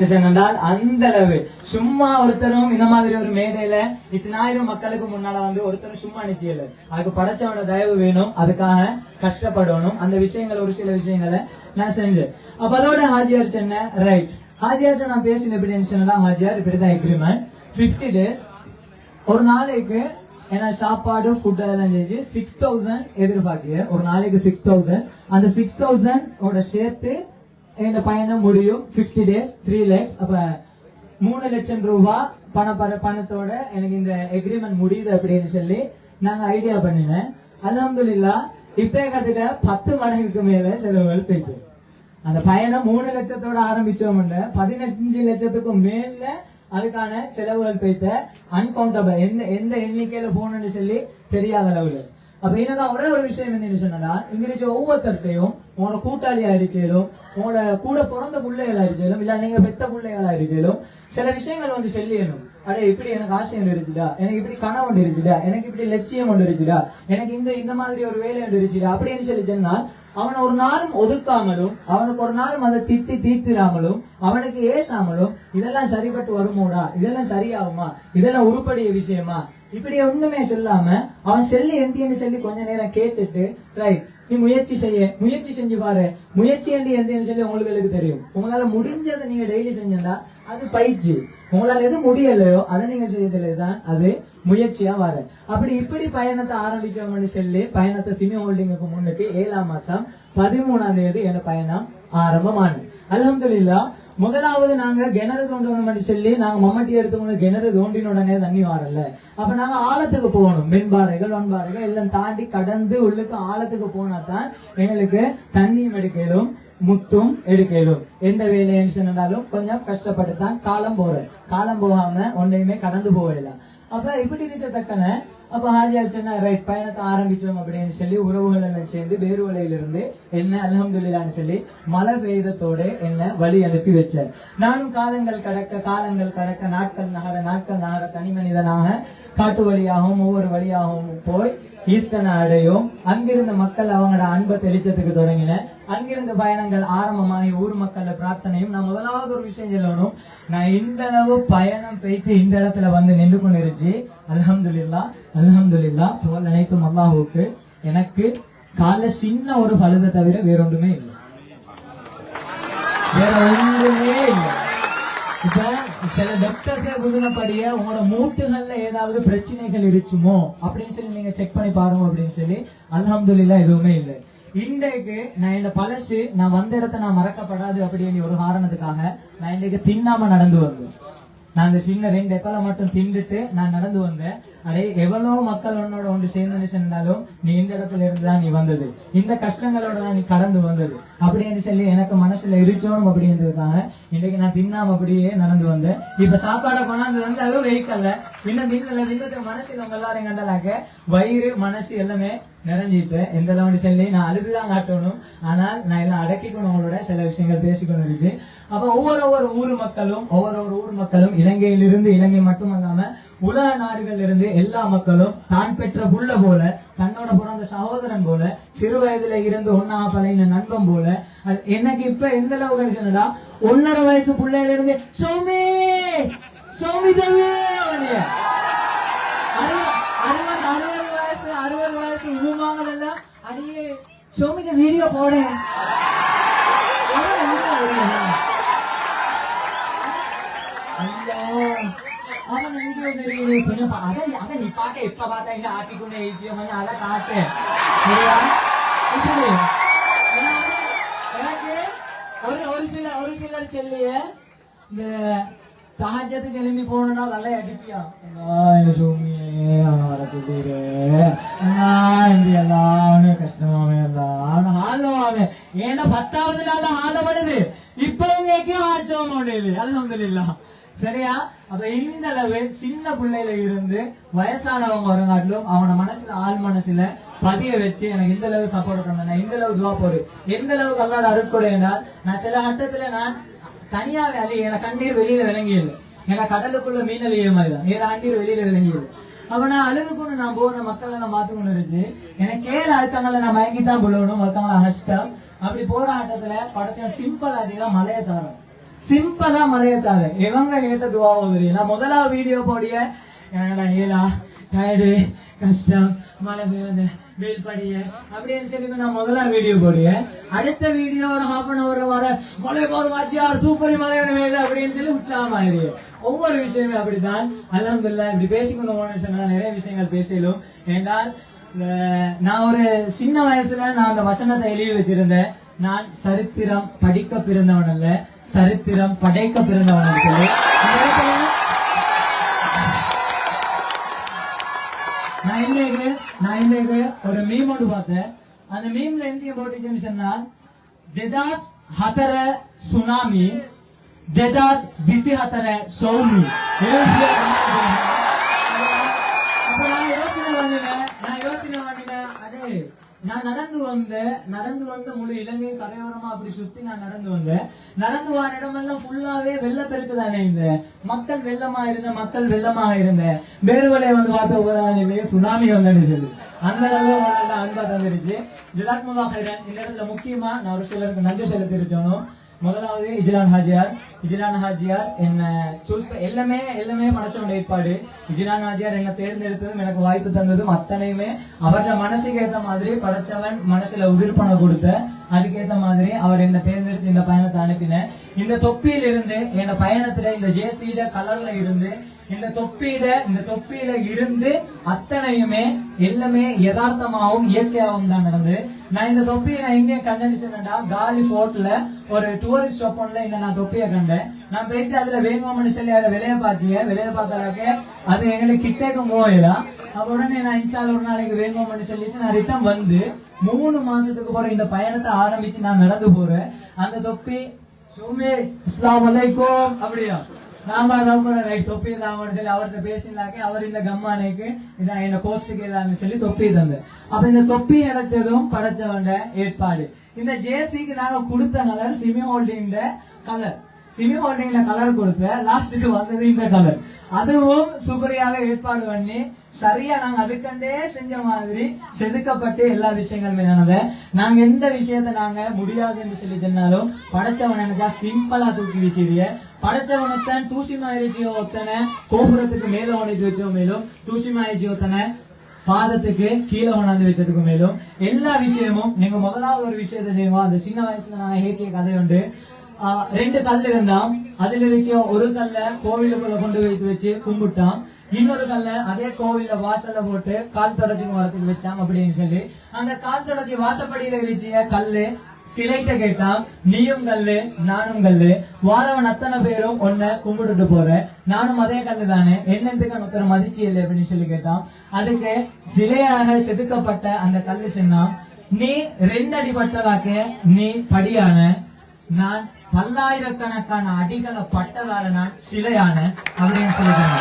என்றால் அந்த அளவு சும்மா ஒருத்தரும் இந்த மாதிரி ஒரு மேடையில இத்தனாயிரம் மக்களுக்கு முன்னால வந்து ஒருத்தரும் சும்மா நிச்சயல அதுக்கு படைச்சவனோட தயவு வேணும் அதுக்காக கஷ்டப்படணும். அந்த விஷயங்கள் ஒரு சில விஷயங்களை நான் செஞ்சேன். அப்ப அதோட ஹாஜியார் சொன்ன ரைட் ஹாஜியார்ட்ட நான் பேசின எப்படி சொன்னா ஹாஜியார் இப்படிதான் எக்ரிமெண்ட் 50 டேஸ் ஒரு நாளைக்கு ஏன்னா சாப்பாடு ஃபுட் அதெல்லாம் செஞ்சு சிக்ஸ் தௌசண்ட் எதிர்பார்க்கு ஒரு நாளைக்கு சிக்ஸ் தௌசண்ட் அந்த சிக்ஸ் தௌசண்ட் சேர்த்து இந்த பயணம் முடியும். 50 டேஸ் த்ரீ லேக்ஸ் அப்ப மூணு லட்சம் ரூபா பண பணத்தோட எனக்கு இந்த எக்ரிமெண்ட் முடியுது அப்படின்னு சொல்லி நாங்க ஐடியா பண்ணினேன். அல்ஹம்துலில்லாஹ் இப்ப கத்துட்ட பத்து மடங்குக்கு மேல செலவுகள் போயிட்டு அந்த பயணம் மூணு லட்சத்தோட ஆரம்பிச்சோம் பதினஞ்சு லட்சத்துக்கும் மேல அதுக்கான செலவுகள் போய்த்த அன்கவுண்டபிள் எந்த எந்த எண்ணிக்கையில போகணும்னு சொல்லி தெரியாத அளவுல. அப்ப என்னதான் ஒரே ஒரு விஷயம் என்ன சொன்னா இங்கிலீஷ் ஒவ்வொருத்தர்ட்டையும் உன கூட்டாளி ஆயிடுச்சாலும் உன கூட பிறந்த பிள்ளைகள் ஆயிடுச்சாலும் இல்ல நீங்க பெத்த பிள்ளைகள் ஆயிடுச்சாலும் சில விஷயங்கள் வந்து செல்லியணும் அடே இப்படி எனக்கு ஆசையம் இருந்துச்சுடா எனக்கு இப்படி கனவு ஒன்று இருந்துச்சுடா எனக்கு இப்படி லட்சியம் ஒன்று இருந்துச்சுடா எனக்கு இந்த இந்த மாதிரி ஒரு வேலை ஒன்று இருந்துச்சுடா அப்படின்னு சொல்லி சொன்னால் அவனை ஒரு நாளும் ஒதுக்காமலும் அவனுக்கு ஒரு நாளும் அதை திட்டி தீர்த்திராமலும் அவனுக்கு ஏசாமலும் இதெல்லாம் சரிப்பட்டு வருமோடா இதெல்லாம் சரியாகுமா இதெல்லாம் உருப்படிய விஷயமா இப்படி ஒண்ணுமே சொல்லாம அவன் செல்லி எந்தியன்னு சொல்லி கொஞ்ச நேரம் கேட்டுட்டு ரைட் நீ முயற்சி செய்ய முயற்சி செஞ்சு பாரு. முயற்சி என்று எந்தன்னு சொல்லி உங்களுக்கு தெரியும்? உங்களால முடிஞ்சதை நீங்க டெய்லி செஞ்சா அது பயிற்சி. உங்களால எது முடியலையோ அதை நீங்க செய்யறதுலதான் அது முயற்சியா வர அப்படி இப்படி பயணத்தை ஆரம்பிக்கணும்னு சொல்லி பயணத்தை சிமி ஹோல்டிங்குக்கு முன்னுக்கு ஏழாம் மாசம் பதிமூணாம் தேதி என பயணம் ஆரம்பமானது. அலமதுல்லா முதலாவது நாங்க கிணறு தோண்டணும் சொல்லி நாங்க மம்மட்டி எடுத்தவங்களுக்கு கிணறு தோண்டின உடனே தண்ணி வரல. அப்ப நாங்க ஆழத்துக்கு போகணும். மென்பாறைகள் ஒன்பாறைகள் எல்லாம் தாண்டி கடந்து உள்ளுக்கு ஆழத்துக்கு போனா தான் எங்களுக்கு தண்ணியும் எடுக்கலும் முத்தும் எடுக்கலும். எந்த வேலைன்னு சொன்னாலும் கொஞ்சம் கஷ்டப்பட்டு தான் காலம் போறேன் காலம் போகாம ஒன்றையுமே கடந்து போகல. அப்ப இப்படி இருக்க தக்கன அப்ப ஹாஜியார் சொன்னா ரைட் பயணத்தை ஆரம்பிச்சோம் அப்படின்னு சொல்லி உறவுகள் எல்லாம் சேர்ந்து வேறு வலையிலிருந்து என்ன அலமதுல்லான்னு சொல்லி மழை பெய்தத்தோட என்ன வழி அனுப்பி வச்சார். நானும் காலங்கள் கடக்க காலங்கள் கடக்க நாட்கள் நகர நாட்கள் நகர தனி மனிதனாக காட்டு வழியாகவும் ஒவ்வொரு வழியாகவும் போய் ஈஸ்டனை அடையும் அங்கிருந்த மக்கள் அவங்களோட அன்பை தெளிச்சதுக்கு தொடங்கின. அங்கிருந்த பயணங்கள் ஆரம்பமாகி ஊர் மக்களோட பிரார்த்தனையும் நான் முதலாவது ஒரு விஷயம் சொல்லணும். நான் இந்த அளவு பயணம் பெய்து இந்த இடத்துல வந்து நின்று கொண்டிருச்சு. அல்ஹம்துலில்லா அல்ஹம்துலில்லா. புகழ் நினைக்கும் அல்லாஹுக்கு எனக்கு கால சின்ன ஒரு பழுதை தவிர வேறொன்றுமே இல்லை. வேற ஒன்றுமே இல்லை. இப்ப சில டாக்டர்ஸே குதினப்படிய உங்களோட மூட்டுகள்ல ஏதாவது பிரச்சனைகள் இருக்குமோ? அப்படின்னு சொல்லி நீங்க செக் பண்ணி பாருங்க அப்படின்னு சொல்லி அலமதுல்லா எதுவுமே இல்லை. இன்றைக்கு நான் என்ன பழசு நான் வந்த இடத்த நான் மறக்கப்படாது அப்படின்னு ஒரு காரணத்துக்காக நான் இன்றைக்கு தின்னாம நடந்து வந்தேன். நான் இந்த சின்ன ரெண்டு எத்தலை மட்டும் தின்றுட்டு நான் நடந்து வந்தேன். அதே எவ்வளவு மக்கள் உன்னோட ஒன்று சேர்ந்து சென்றாலும் நீ இந்த இடத்துல இருந்து தான் நீ வந்தது. இந்த கஷ்டங்களோட தான் நீ கடந்து வந்தது. அப்படின்னு சொல்லி எனக்கு மனசுல இருச்சோனும் அப்படி இருந்திருக்காங்க இன்னைக்கு நான் தின்னாம அப்படியே நடந்து வந்தேன். இப்ப சாப்பாடை கொண்டாந்து வந்து அதுவும் வெஹிக்கல்ல இன்னும் தின்னல தின்னத்துக்கு மனசு நம்ம எல்லாரும் கண்டலாக்க வயிறு மனசு எல்லாமே நிறைஞ்சிட்டேன் எந்த அளவுன்னு சொல்லி நான் அழுதுதான் காட்டணும். ஆனால் நான் எல்லாம் அடக்கிக்கணும் அவங்களோட. சில விஷயங்கள் பேசிக்கொண்டு இருந்துச்சு. அப்ப ஒவ்வொரு ஒவ்வொரு ஊர் மக்களும் ஒவ்வொரு ஒரு ஊர் மக்களும் இலங்கையிலிருந்து இலங்கை மட்டுமல்லாம உலக நாடுகள்ல இருந்து எல்லா மக்களும் தான் பெற்ற புள்ள போல தன்னோட பிறந்த சகோதரன் போல சிறு வயதுல இருந்து ஒன்னா பழகின நண்பன் போல அது எனக்கு இப்ப எந்த அளவுக்கு சொன்னடா ஒன்னரை வயசு பிள்ளையில இருந்து சோமி! சோமி தவி! அறுபது அறுபது வயசு அறுபது வயசு ஊமாங்கலாம் அடியே சோமிக்கு வீடியோ போடேன் அதான் அதான் நீ பார்க்க எப்ப பார்த்தா இந்த ஆட்டிக்குள்ள ஏஜியோ கொஞ்சம் அதை காட்டு சரியா எனக்கு- ஒரு ஒரு சில ஒரு சிலர் சொல்லிய இந்த சஹஜத்துக்கு எழுப்பி போனா நல்லா அடிப்பியா என்ன கஷ்டமாவே ஏன்னா பத்தாவது நாள் இப்ப உங்களுக்கு ஆச்சோம் முடியுது அல்ஹம்துலில்லாஹ் சரியா? அப்ப இந்த அளவு சின்ன பிள்ளையில இருந்து வயசானவங்க வரங்காட்டிலும் அவன மனசுல ஆள் மனசுல பதிய வச்சு எனக்கு இந்த அளவு சப்போர்ட் பண்ண இந்த அளவு துவா போடு. எந்த அளவுக்கு அல்லாட என்றால் நான் சில கட்டத்துல நான் தனியாவே அழி என கண்ணீர் வெளியில விளங்கியது. ஏன்னா கடலுக்குள்ள மீன் அழிய மாதிரி தான் ஏன்னா கண்ணீர் வெளியில விளங்கியது. அப்ப நான் அழுது நான் போற மக்களை நான் மாத்து இருந்துச்சு. எனக்கு கேள் அழுத்தங்களை நான் மயங்கி தான் விழுவணும் மத்தவங்கள கஷ்டம் அப்படி போற ஆட்டத்துல படத்தையும் சிம்பிள் அதிகம் மலையை தரோம். சிம்பிளா மலையத்தாரு இவங்க கேட்ட துவாவோ தெரியும் நான் முதலாவது வீடியோ போடிய என்னடா ஏலா டயர்டு கஷ்டம் மழை பெய்யுது வெயில் படிய அப்படின்னு சொல்லி நான் முதலா வீடியோ போடிய. அடுத்த வீடியோ ஒரு ஹாஃப் அன் ஹவர்ல வர மழை போது வாச்சியார் சூப்பர் மழை வேணும் அப்படின்னு சொல்லி உற்சாகமாயிரு. ஒவ்வொரு விஷயமே அப்படித்தான். அலமதுல்லா இப்படி பேசிக்கணும் சொன்னா நிறைய விஷயங்கள் பேசலும். என்றால் நான் ஒரு சின்ன வயசுல நான் அந்த வசனத்தை எழுதி வச்சிருந்தேன். நான் சரித்திரம் படிக்க பிறந்தவன் அல்ல சரித்திரம் படைக்க பிறந்தவன் சொல்லி. நான் இன்னைக்கு நான் இன்னைக்கு ஒரு மீம் ஒன்று பார்த்தேன். அந்த மீம்ல இந்திய போட்டுச்சுன்னு சொன்னால் தெதாஸ் ஹதர சுனாமி தெதாஸ் பிசி ஹதர சௌமி. வந்தேன் நடந்து வந்த முழு இலங்கை கரையோரமா அப்படி சுத்தி நான் நடந்து வந்தேன். நடந்து வர இடமெல்லாம் ஃபுல்லாவே வெள்ளப்பெருக்கு தானே இந்த. மக்கள் வெள்ளமா இருந்த மக்கள் வெள்ளமா இருந்த. வேறுவலை வந்து பார்த்த போதாலே சுனாமி வந்தேன்னு சொல்லி. அந்த அளவு அன்பா தந்துருச்சு. ஜிதாக் இந்த இடத்துல முக்கியமா நான் ஒரு சிலருக்கு நன்றி செலுத்திருச்சோனும் முதலாவது இஜ்லான் ஹாஜியார். இஜ்லான் ஹாஜியார் என்ன சூஸ் எல்லாமே எல்லாமே படைச்சவன் ஏற்பாடு. இஜ்லான் ஹாஜியார் என்ன தேர்ந்தெடுத்ததும் எனக்கு வாய்ப்பு தந்ததும் அத்தனையுமே அவரோட மனசுக்கு ஏற்ற மாதிரி படைச்சவன் மனசுல உதிர்ப்பணம் கொடுத்த அதுக்கேத்த மாதிரி அவர் என்ன தேர்ந்தெடுத்து இந்த பயணத்தை அனுப்பினேன். இந்த தொப்பியில இருந்து என் பயணத்துல இந்த ஜேசியில கலர்ல இருந்து இந்த தொப்பியில இந்த தொப்பியில இருந்து அத்தனையுமே எல்லாமே யதார்த்தமாகவும் இயற்கையாகவும் தான் நடந்து. நான் இந்த தொப்பியை நான் எங்கே கண்டனிச்சேன்னா காலி போர்ட்ல ஒரு டூரிஸ்ட் ஸ்டாப்ல இந்த நான் தொப்பியை கண்டேன். நான் போயிட்டு அதுல வேணுமா மனுஷன் அதை விலைய பார்த்திய விலையை பார்த்தாக்க அது எங்களுக்கு கிட்டேக்கும் போயிடலாம் அப்ப உடனே நான் இன்ஷால ஒரு நாளைக்கு வேணுமான்னு சொல்லிட்டு நான் ரிட்டர்ன் வந்து மூணு மாசத்துக்கு போற இந்த பயணத்தை ஆரம்பிச்சு நான் நடந்து போறேன். அந்த தொப்பி சுமே இஸ்லாம் அலைக்கும் அப்படியா? நாம ரொம்ப ரைட் தொப்பி தான் சொல்லி அவர்கிட்ட பேசினாக்கே அவர் இந்த கம்மானைக்கு இதான் என்ன கோஸ்டுக்கு எல்லாமே சொல்லி தொப்பி தந்து அப்ப இந்த தொப்பி நினைச்சதும் படைச்சவண்ட ஏற்பாடு. இந்த ஜேசிக்கு நாங்க கொடுத்த கலர் சிமி ஹோல்டிங் கலர் சிமி ஹோல்டிங்ல கலர் கொடுத்த லாஸ்ட்டுக்கு வந்தது இந்த கலர் அதுவும் சூப்பரியாக ஏற்பாடு பண்ணி சரியா நாங்க அதுக்கண்டே செஞ்ச மாதிரி செதுக்கப்பட்டு எல்லா விஷயங்களுமே நடந்த. நாங்க எந்த விஷயத்த நாங்க முடியாது என்று சொல்லி சொன்னாலும் படைச்சவன் நினைச்சா சிம்பிளா தூக்கி வீசிடுய படைச்சவனத்தன் தூசி மாயிரிஜியோ ஒத்தனை கோபுரத்துக்கு மேல உணைத்து வச்சோ மேலும் தூசி மாயிடுச்சு ஒத்தனை பாதத்துக்கு கீழே கொண்டாந்து வச்சதுக்கு மேலும் எல்லா விஷயமும் நீங்க முதலாவது ஒரு விஷயத்த செய்வோம் அந்த சின்ன வயசுல நான் ஏக்கிய கதை உண்டு. ரெண்டு கல் இருந்தான். அதுல இருக்க ஒரு கல்ல கோவிலுக்குள்ள கொண்டு வைத்து வச்சு கும்பிட்டான். இன்னொரு கல்ல அதே கோவில்ல வாசல்ல போட்டு கால் தொடச்சி வரத்துக்கு வச்சான் அப்படின்னு சொல்லி. அந்த கால் தொடச்சி வாசப்படியில இருக்க கல்லு சிலைட்ட கேட்டான் நீயும் கல்லு நானும் கல்லு. வாரவன் அத்தனை பேரும் ஒன்ன கும்பிட்டுட்டு போறேன் நானும் அதே கல்லு தானே என்னத்துக்கு ஒருத்தர் மதிச்சு இல்லை? அப்படின்னு சொல்லி கேட்டான். அதுக்கு சிலையாக செதுக்கப்பட்ட அந்த கல்லு சொன்னான் நீ ரெண்டு அடிபட்டதாக்க நீ படியான நான் பல்லாயிரக்கணக்கான அடிகளை பட்டதால நான் சிலையான அப்படின்னு சொல்லிட்டாங்க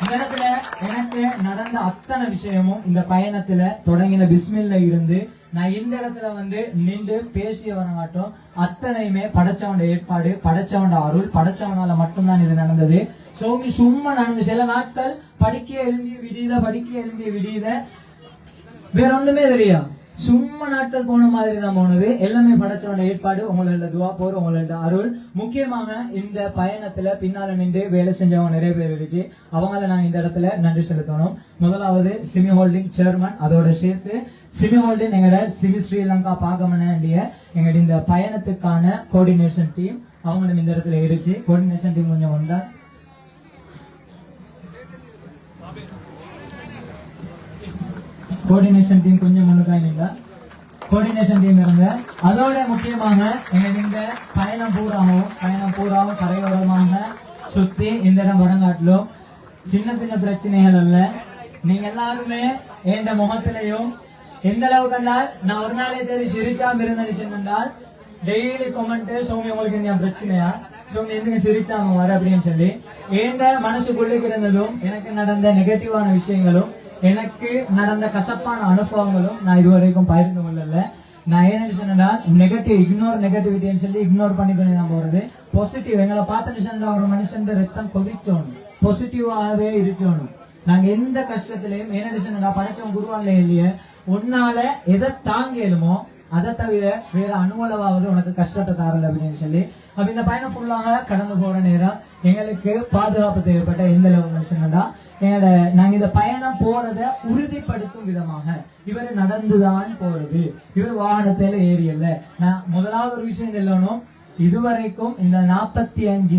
இந்த இடத்துல எனக்கு நடந்த அத்தனை விஷயமும் இந்த பயணத்துல தொடங்கின பிஸ்மில்ல இருந்து நான் இந்த இடத்துல வந்து நின்று பேசிய வரங்காட்டும் அத்தனையுமே படைச்சவனோட ஏற்பாடு படைச்சவனோட அருள் படைச்சவனால மட்டும்தான் இது நடந்தது. சோமி சும்மா நடந்த சில நாட்கள் படிக்க எழும்பிய விடியத படிக்க எழும்பிய விடியத வேற ஒண்ணுமே தெரியும் சும்மா நாட்கள் போன மாதிரி தான் போனது. எல்லாமே படைச்சவன ஏற்பாடு உங்களோட துவா போர் உங்களோட அருள். முக்கியமாக இந்த பயணத்துல பின்னால நின்று வேலை செஞ்சவங்க நிறைய பேர் இருந்துச்சு. அவங்கள நாங்க இந்த இடத்துல நன்றி செலுத்தணும். முதலாவது சிமி ஹோல்டிங் சேர்மன் அதோட சேர்த்து சிமி ஹோல்டிங் எங்களோட சிமி ஸ்ரீலங்கா பாகமனிய எங்களுடைய இந்த பயணத்துக்கான கோஆர்டினேஷன் டீம் அவங்களும் இந்த இடத்துல இருந்துச்சு. கோஆர்டினேஷன் டீம் கொஞ்சம் வந்தா கோஆர்டினேஷன் டீம் கொஞ்சம் முன்னுக்காயிங்களா கோஆர்டினேஷன் டீம் இருங்க அதோட முக்கியமாக எங்களுக்கு இந்த பயணம் பூராவும் பயணம் பூராவும் கரையோரமாக சுத்தி இந்த இடம் வரங்காட்டிலும் சின்ன பின்ன பிரச்சனைகள் அல்ல நீங்க எல்லாருமே எந்த முகத்திலையும் எந்த அளவு கண்டால் நான் ஒரு நாளே சரி சிரிக்காம இருந்தேன்னு சொன்னால் டெய்லி கொமெண்ட் சோமி உங்களுக்கு என்ன பிரச்சனையா? சோமி எதுக்கு சிரிச்சாம வர? அப்படின்னு சொல்லி எந்த மனசுக்குள்ளுக்கு இருந்ததும் எனக்கு நடந்த நெகட்டிவான விஷயங்களும் எனக்கு நடந்த கசப்பான அனுபவங்களும் நான் இதுவரைக்கும் பகிர்ந்து கொள்ளல. நான் என்ன சொன்னா நெகட்டிவ் இக்னோர் நெகட்டிவிட்டின்னு சொல்லி இக்னோர் பண்ணிக்கணும் நான் போறது. பாசிட்டிவ் எங்களை பார்த்துட்டு சொன்னா ஒரு மனுஷன் ரத்தம் கொதிச்சோணும் பாசிட்டிவாகவே இருக்கணும். நாங்க எந்த கஷ்டத்திலையும் என்ன சொன்னா படைச்சவன் குருவான்ல இல்லையே உன்னால எதை தாங்கியலுமோ அதை தவிர வேற அணுவளவாவது உனக்கு கஷ்டத்தை தாரல அப்படின்னு சொல்லி. அப்ப இந்த பயணம் ஃபுல்லாக கடந்து போற நேரம் எங்களுக்கு பாதுகாப்பு தேவைப்பட்ட எந்த அளவு தான் எங்களோட நாங்க இந்த பயணம் போறத உறுதிப்படுத்தும் விதமாக. இவர் நடந்துதான் போறது. இவர் வாகனத்துல ஏறியல்ல நான் முதலாவது ஒரு விஷயம் சொல்லணும். இதுவரைக்கும் இந்த நாற்பத்தி அஞ்சு